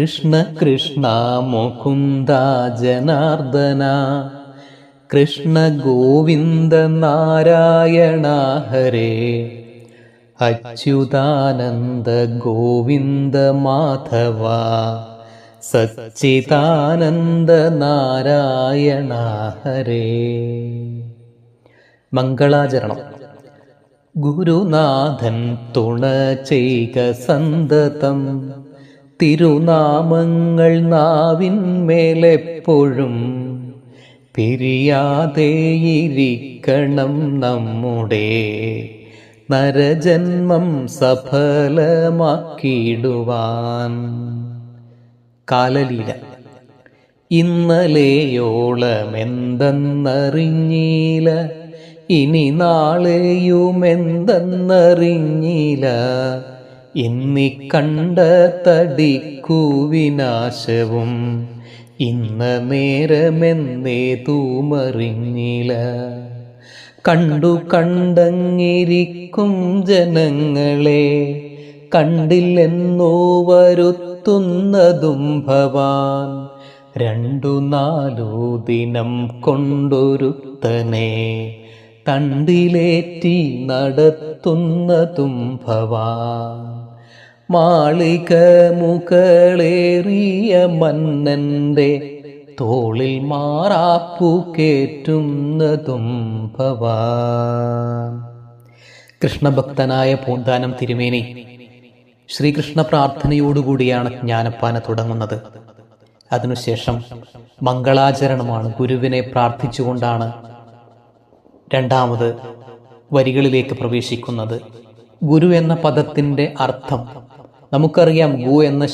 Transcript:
കൃഷ്ണ കൃഷ്ണ മുകുന്ദ ജനാർദന കൃഷ്ണ ഗോവിന്ദ നാരായണ ഹരേ. അച്യുതാനന്ദ ഗോവിന്ദ മാധവ. സച്ചിദാനന്ദ നാരായണ ഹരേ. മംഗളാചരണം. ഗുരുനാഥൻ തുണ ചെയ്ക സന്തതം. തിരുനാമങ്ങൾ നാവിന്മേലെപ്പോഴും പിരിയാതെയിരിക്കണം നമ്മുടെ നരജന്മം സഫലമാക്കിയിടുവാൻ. കാലലീല. ഇന്നലെയോളമെന്തെന്നറിഞ്ഞീല ഇനി നാളെയുമെന്തെന്നറിഞ്ഞീല. ഇന്നി കണ്ട തടിക്കൂവിനാശവും ഇന്ന നേരമെന്നേ തൂമറിഞ്ഞില. കണ്ടു കണ്ടങ്ങിരിക്കും ജനങ്ങളെ കണ്ടില്ലെന്നോ വരുത്തുന്നതും ഭവാൻ. രണ്ടു നാലു ദിനം കൊണ്ടൊരുത്തനെ തണ്ടിലേറ്റി നടത്തുന്നതും ഭവാ. മാളിക മുകളേറിയ മന്നന്റെ തോളിൽ മാറാപ്പു കേറ്റുന്നതും ഭവാ. കൃഷ്ണഭക്തനായ പൂന്താനം തിരുമേനി ശ്രീകൃഷ്ണ പ്രാർത്ഥനയോടുകൂടിയാണ് ജ്ഞാനപ്പാന തുടങ്ങുന്നത്. അതിനുശേഷം മംഗളാചരണമാണ് ഗുരുവിനെ പ്രാർത്ഥിച്ചുകൊണ്ടാണ് രണ്ടാമത് വരികളിലേക്ക് പ്രവേശിക്കുന്നത്. ഗുരു എന്ന പദത്തിന്റെ അർത്ഥം നമുക്കറിയാം ഗു എന്ന